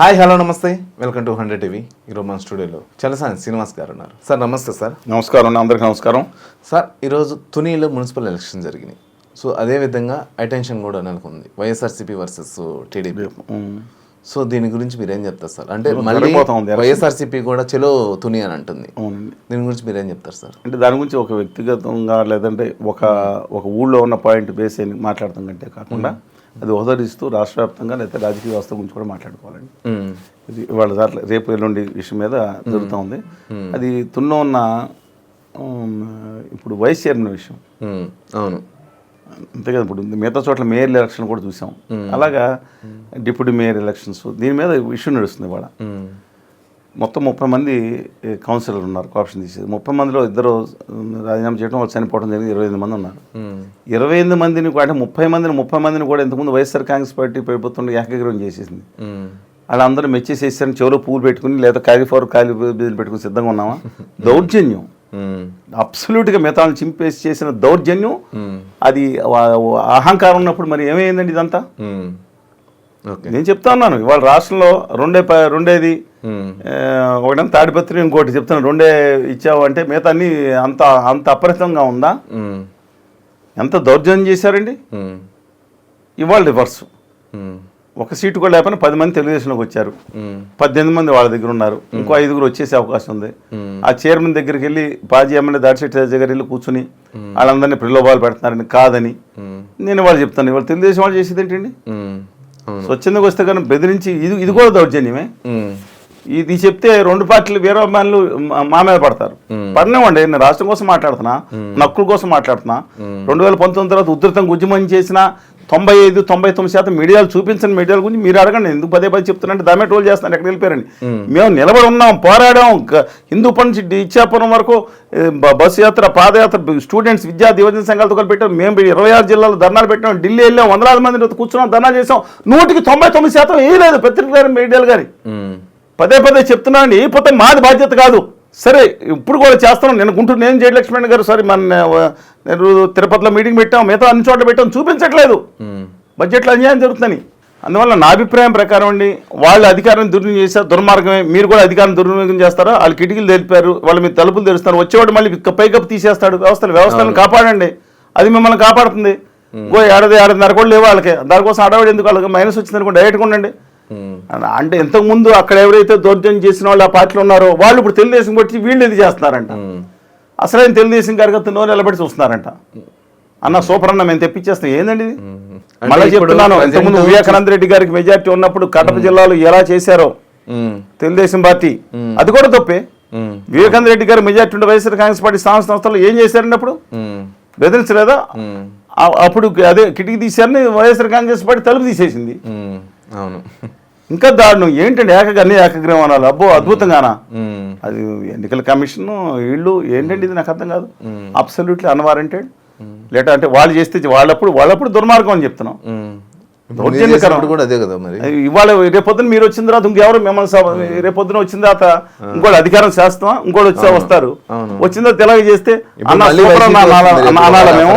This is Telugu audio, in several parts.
హాయ్ హలో నమస్తే. Welcome to hundred TV. ఈరోజు మన స్టూడియోలో చలసాని శ్రీనివాస్ గారు ఉన్నారు. సార్ నమస్తే సార్. నమస్కారం అందరికీ నమస్కారం. సార్ ఈరోజు తునిలో మున్సిపల్ ఎలక్షన్ జరిగినాయి. సో అదేవిధంగా అటెన్షన్ కూడా నెలకొంది. YSRCP versus TDP. సో దీని గురించి మీరేం చెప్తారు సార్? అంటే మళ్ళీ. వైఎస్ఆర్సీపీ కూడా చెలో తుని అని అంటుంది. దీని గురించి మీరేం చెప్తారు సార్? అంటే దాని గురించి ఒక వ్యక్తిగతంగా లేదంటే ఒక ఒక ఊళ్ళో ఉన్న పాయింట్ బేస్ అని మాట్లాడతాం కంటే కాకుండా అది ఉదరిస్తూ రాష్ట్ర వ్యాప్తంగా లేదా రాజకీయ వ్యవస్థ గురించి కూడా మాట్లాడుకోవాలండి. ఇది వాళ్ళ దాంట్లో రేపు ఎల్లుండి విషయం మీద జరుగుతూ ఉంది. అది తున్న ఉన్న ఇప్పుడు వైస్ చైర్మన్ విషయం. అవును. అంతే కదా ఇప్పుడు మిగతా చోట్ల మేయర్ ఎలక్షన్ కూడా చూసాం. అలాగా డిప్యూటీ మేయర్ ఎలక్షన్స్ దీని మీద ఇష్యూ నడుస్తుంది ఇవాళ. మొత్తం ముప్పై మంది కౌన్సిలర్ ఉన్నారు కోఆప్షన్ తీసేది. ముప్పై మందిలో ఇద్దరు రాజీనామా చేయడం వాళ్ళు చనిపోవడం జరిగింది ఇరవై ఎనిమిది మంది ఉన్నారు. ఇరవై ఎనిమిది మందిని కూడా అంటే ముప్పై మందిని ముప్పై మందిని కూడా ఇంతకుముందు వైఎస్ఆర్ కాంగ్రెస్ పార్టీ ప్రభుత్వం ఏకగ్రహం చేసేసింది. వాళ్ళందరూ మెచ్చేసేసారని చెవులో పూలు పెట్టుకుని లేదా కాలిఫ్లవర్ కాలి బీజులు పెట్టుకుని సిద్ధంగా ఉన్నామా దౌర్జన్యం. అబ్సల్యూట్గా మిగతాలను చింపేసి చేసిన దౌర్జన్యం. అది అహంకారం ఉన్నప్పుడు మరి ఏమైందండి ఇదంతా? నేను చెప్తా ఉన్నాను ఇవాళ రాష్ట్రంలో రెండే రెండేది ఒకటేమో తాడిపత్రి ఇంకోటి చెప్తాను రెండే ఇచ్చావు అంటే మిగతా అన్ని అంత అంత అపరితంగా ఉందా. ఎంత దౌర్జన్యం చేశారండి. ఇవాళ రివర్స్. ఒక సీటు కూడా లేకపోయినా పది మంది తెలుగుదేశంలోకి వచ్చారు. పద్దెనిమిది మంది వాళ్ళ దగ్గర ఉన్నారు ఇంకో ఐదుగురు వచ్చేసే అవకాశం ఉంది. ఆ చైర్మన్ దగ్గరికి వెళ్ళి పాజీ ఎమ్మెల్యే దాడిశెట్టి దగ్గర వెళ్ళి కూర్చుని వాళ్ళందరినీ ప్రలోభాలు పెడుతున్నారని కాదని. నేను వాళ్ళు చెప్తాను ఇవాళ తెలుగుదేశం వాళ్ళు చేసేది ఏంటండి స్వచ్ఛందంగా వస్తే కానీ బెదిరించి ఇది ఇది కూడా దౌర్జన్యమే. ఇది చెప్తే రెండు పార్టీలు వీరాభిమానులు మా- మీద పడతారు. పడినామండి నేను రాష్ట్రం కోసం మాట్లాడుతున్నా నక్కుల కోసం మాట్లాడుతున్నా. రెండు వేల పంతొమ్మిది తర్వాత ఉధృతంగా ఉద్యమం చేసిన తొంభై ఐదు తొంభై తొమ్మిది శాతం మీడియాలు చూపించిన మీడియాల గురించి మీరు అడగండి. ఎందుకు పదే పదే చెప్తున్నట్టు దామే ట్రోల్ చేస్తున్నారు ఎక్కడ వెళ్ళిపోయారండి మేము. నిలబడి ఉన్నాం పోరాడాం. హిందూపురం నుంచి ఇచ్చాపురం వరకు బస్సు యాత్ర పాదయాత్ర స్టూడెంట్స్ విద్యా యువజన సంఘాలతో కలిపి పెట్టాం. మేము ఇరవై ఆరు జిల్లాలో ధర్నాలు పెట్టాం. ఢిల్లీ వెళ్ళాం వందలాది మంది కూర్చున్నాం ధర్నా చేసాం నూటికి తొంభై తొమ్మిది శాతం వేయలేదు పత్రికలు గారి మీడియాలు గారి. పదే పదే చెప్తున్నాను పోతే మాది బాధ్యత కాదు. సరే ఇప్పుడు కూడా చేస్తున్నాం. నేను గుంటూరు నేను జయలక్ష్మణ్ గారు సరే మన నేను తిరుపతిలో మీటింగ్ పెట్టాం మిగతా అన్ని చోట్ల పెట్టాం చూపించట్లేదు. బడ్జెట్లో అన్యాయం జరుగుతుందని. అందువల్ల నా అభిప్రాయం ప్రకారం అండి వాళ్ళు అధికారం దుర్వినియోగం చేస్తారు దుర్మార్గమే. మీరు కూడా అధికారం దుర్వినియోగం చేస్తారా? వాళ్ళు కిటికీలు తెలిపారు వాళ్ళు మీ తలుపులు తెరుస్తారు వచ్చేవాడు మళ్ళీ పైకప్పు తీసేస్తాడు. వ్యవస్థలు వ్యవస్థలను కాపాడండి. అది మిమ్మల్ని కాపాడుతుంది. ఇంకో ఏడాది ఏడాదిన్నర కూడా లేవు వాళ్ళకి. దానికోసం అడవాడు ఎందుకు వాళ్ళకి? మైనస్ వచ్చిందనుకో డైరెక్ట్గా ఉండండి. అంటే ఇంతకు ముందు అక్కడ ఎవరైతే దౌర్జన్యం చేసిన వాళ్ళు ఆ పార్టీలో ఉన్నారో వాళ్ళు ఇప్పుడు తెలుగుదేశం కొట్టి వీళ్ళు ఇది చేస్తున్నారంట. అసలైన తెలుగుదేశం నో నిలబడి చూస్తున్నారంట. అన్న సూపర్ అన్న మేము తెప్పించేస్తాం ఏందండి మళ్ళీ చెప్తున్నాను ఇంతకుముందు వివేకానంద రెడ్డి గారికి మెజార్టీ ఉన్నప్పుడు కడప జిల్లాలో ఎలా చేశారో. తెలుగుదేశం పార్టీ అది కూడా తప్పే. వివేకానంద రెడ్డి గారు మెజార్టీ ఉండే వైఎస్ఆర్ కాంగ్రెస్ పార్టీ స్థాన సంస్థలు ఏం చేశారండి అప్పుడు. బెదిరించలేదా? అప్పుడు అదే కిటికీ తీశారని వైఎస్ఆర్ కాంగ్రెస్ పార్టీ తలుపు తీసేసింది. అవును. ఇంకా దారుణం. ఏంటండి ఏకగా అన్ని ఏకగ్రహం అనాలి అబ్బో అద్భుతంగానా. అది ఎన్నికల కమిషన్ వీళ్ళు ఏంటండి ఇది? నాకు అర్థం కాదు. Absolutely unwarranted. లేట అంటే వాళ్ళు చేస్తే వాళ్ళప్పుడు వాళ్ళప్పుడు దుర్మార్గం అని చెప్తున్నాం. ఇవాళ రేపొద్దున మీరు వచ్చిన తర్వాత ఇంకెవరు మిమ్మల్ని రేపొద్దున వచ్చిన తర్వాత ఇంకోటి అధికారం చేస్తాం ఇంకోటి వచ్చి వస్తారు. వచ్చిన తర్వాత వైసీపీ అనాలా- మేము?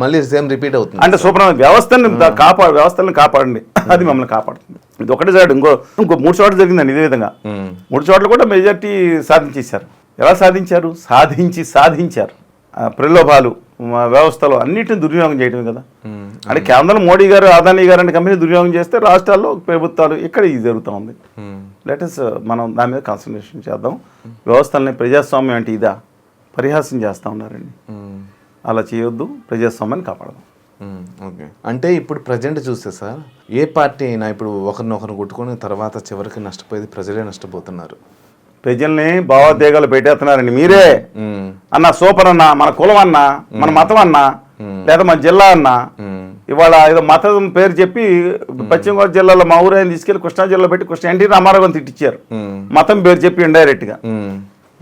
మళ్ళీ సేమ్ రిపీట్ అవుతుంది. అంటే సూపర్ వ్యవస్థని కాపాడు వ్యవస్థలను కాపాడండి. అది మమ్మల్ని కాపాడుతుంది. ఇది ఒకటే సైడ్ ఇంకో ఇంకో మూడు చోట్ల జరిగిందండి ఇదే విధంగా. మూడు చోట్ల కూడా మెజార్టీ సాధించేశారు. ఎలా సాధించారు? సాధించి సాధించారు. ప్రలోభాలు వ్యవస్థలో అన్నిటిని దుర్వినియోగం చేయడమే కదా. అంటే కేంద్రం మోడీ గారు అదానీ గారు అంటే కంపెనీ దుర్వినియోగం చేస్తే రాష్ట్రాల్లో ప్రభుత్వాలు ఇక్కడ ఇది జరుగుతూ ఉంది. మ్మ్. లెటస్ మనం దాని మీద కాన్సన్ట్రేషన్ చేద్దాం. వ్యవస్థల్ని ప్రజాస్వామ్యం అంటే ఇదా? పరిహాసం చేస్తూ ఉన్నారండి. అలా చేయొద్దు ప్రజాస్వామ్యాన్ని కాపాడదాం. ఓకే. అంటే ఇప్పుడు ప్రజెంట్ చూస్తే సార్ ఏ పార్టీ అయినా ఇప్పుడు ఒకరినొకరు కొట్టుకొని తర్వాత చివరికి నష్టపోయేది ప్రజలే నష్టపోతున్నారు. ప్రజల్ని భావోద్వేగాలు పెట్టేస్తున్నారండి మీరే. అన్న సూపర్ అన్న మన కులం అన్న మన మతం అన్న లేదా మన జిల్లా అన్న. ఇవాళ ఏదో మతం పేరు చెప్పి పశ్చిమ గోదావరి జిల్లాలో మా ఊరు ఆయన తీసుకెళ్ళి కృష్ణా జిల్లాలో పెట్టి కృష్ణ ఎన్టీ రామారావు తిట్టించారు. మతం పేరు చెప్పి ఇండైరెక్ట్గా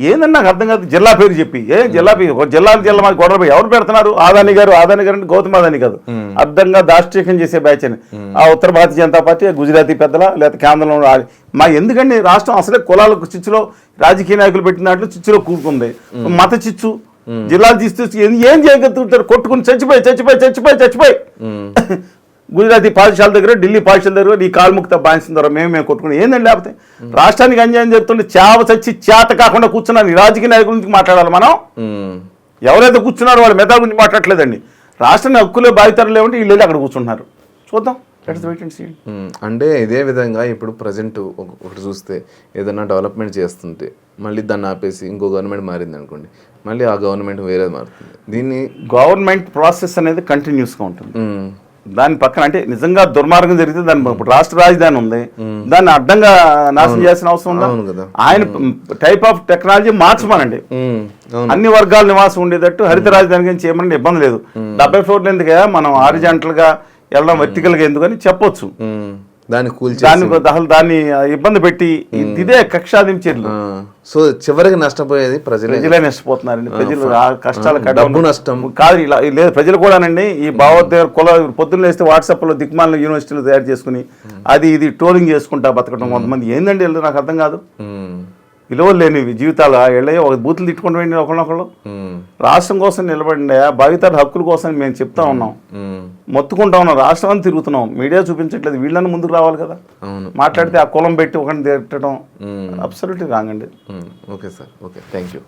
మ్మ్. ఏందన్నా నాకు అర్థం కాదు? జిల్లా పేరు చెప్పి. ఏ జిల్లా పేరు? ఒక జిల్లా జిల్లా మాది గొడవ ఎవరు పెడుతున్నారు? ఆదాని గారు. ఆదాని గారు అంటే గౌతమ్ ఆదాని కాదు. అర్థంగా దాష్టీకం చేసే బ్యాచ్ అని. ఆ ఉత్తర భారతీయ జనతా పార్టీ గుజరాతీ పెద్దల లేదా కేంద్రంలో మా ఎందుకండి రాష్ట్రం అసలే కులాలకు చిచ్చులో రాజకీయ నాయకులు పెట్టిన దాంట్లో చిచ్చులో కూరుకుంది. మత చిచ్చు. జిల్లాలు తీస్తూ ఏం ఏం చేయగలుగుతుంటారు కొట్టుకుని చచ్చిపోయి చచ్చిపోయి చచ్చిపోయి చచ్చిపోయి. గుజరాతీ పాఠశాల దగ్గర ఢిల్లీ పాఠశాల దగ్గర నీ కాల్ముక్త బానిసిన ద్వారా మేము మేము కొట్టుకుని ఏందండి లేకపోతే? రాష్ట్రానికి అన్యాయం చెప్తుంటే చావ చచ్చి చేత కాకుండా కూర్చున్నారు ఈ రాజకీయ నాయకుల గురించి మాట్లాడాలి మనం. ఎవరైతే కూర్చున్నారో వాళ్ళ మెథడ్ గురించి మాట్లాడలేదండి రాష్ట్రాన్ని హక్కులే బాధితారు లేవంటే వీళ్ళు అక్కడ కూర్చుంటున్నారు. చూద్దాం. అంటే ఇదే విధంగా ఇప్పుడు ప్రజెంట్ ఒకటి చూస్తే ఏదైనా డెవలప్మెంట్ చేస్తుంటే మళ్ళీ దాన్ని ఆపేసి ఇంకో గవర్నమెంట్ మారింది అనుకోండి మళ్ళీ ఆ గవర్నమెంట్ వేరేది మారుతుంది. దీన్ని గవర్నమెంట్ ప్రాసెస్ అనేది కంటిన్యూస్గా ఉంటుంది. దాని పక్కన అంటే నిజంగా దుర్మార్గం జరిగితే దాని ఇప్పుడు రాష్ట్ర రాజధాని ఉంది. దాన్ని అడ్డంగా నాశనం చేయాల్సిన అవసరం ఉందా. ఆయన టైప్ ఆఫ్ టెక్నాలజీ మార్చమనండి అన్ని వర్గాల నివాసం ఉండేటట్టు హరిత రాజధాని గురించి చేయమని ఇబ్బంది లేదు. డెబ్బై ఫ్లోర్లు ఎందుకు మనం ఆరిజెంటల్గా వెళ్ళడం vertical గా ఎందుకని చెప్పొచ్చు. దాన్ని కూల్చి దాన్ని అసలు దాన్ని ఇబ్బంది పెట్టి ఇది- ఇదే కక్షాదిం చర్యలు. సో చివరికి నష్టపోయేది ప్రజలే. ప్రజలే నష్టపోతున్నారండి. ప్రజలు ఆ కష్టాల డబ్బు నష్టం. కాదు ఇలా లేదు ప్రజలు కూడానండి ఈ భావోద్వేగ కుల పొద్దున్న వేస్తే వాట్సాప్లో దిక్మాల యూనివర్సిటీలు తయారు చేసుకుని అది ఇది ట్రోలింగ్ చేసుకుంటా బతకడం కొంతమంది. ఏందండి నాకు అర్థం కాదు. విలువలు లేనివి జీవితాలు. వెళ్ళే ఒక బూతులు తిట్టుకుంటూ వెళ్ళి ఒకళ్ళొకళ్ళు. రాష్ట్రం కోసం నిలబడి భావితర హక్కుల కోసం మేము చెప్తా ఉన్నాం. మొత్తుకుంటా ఉన్నాం. రాష్ట్రం అంతా తిరుగుతున్నాం. మీడియా చూపించట్లేదు. వీళ్ళని ముందుకు రావాలి కదా. మాట్లాడితే ఆ కులం పెట్టి ఒకరిని తిట్టడం. Absolutely రాంగండి. Okay sir. Okay. Thank you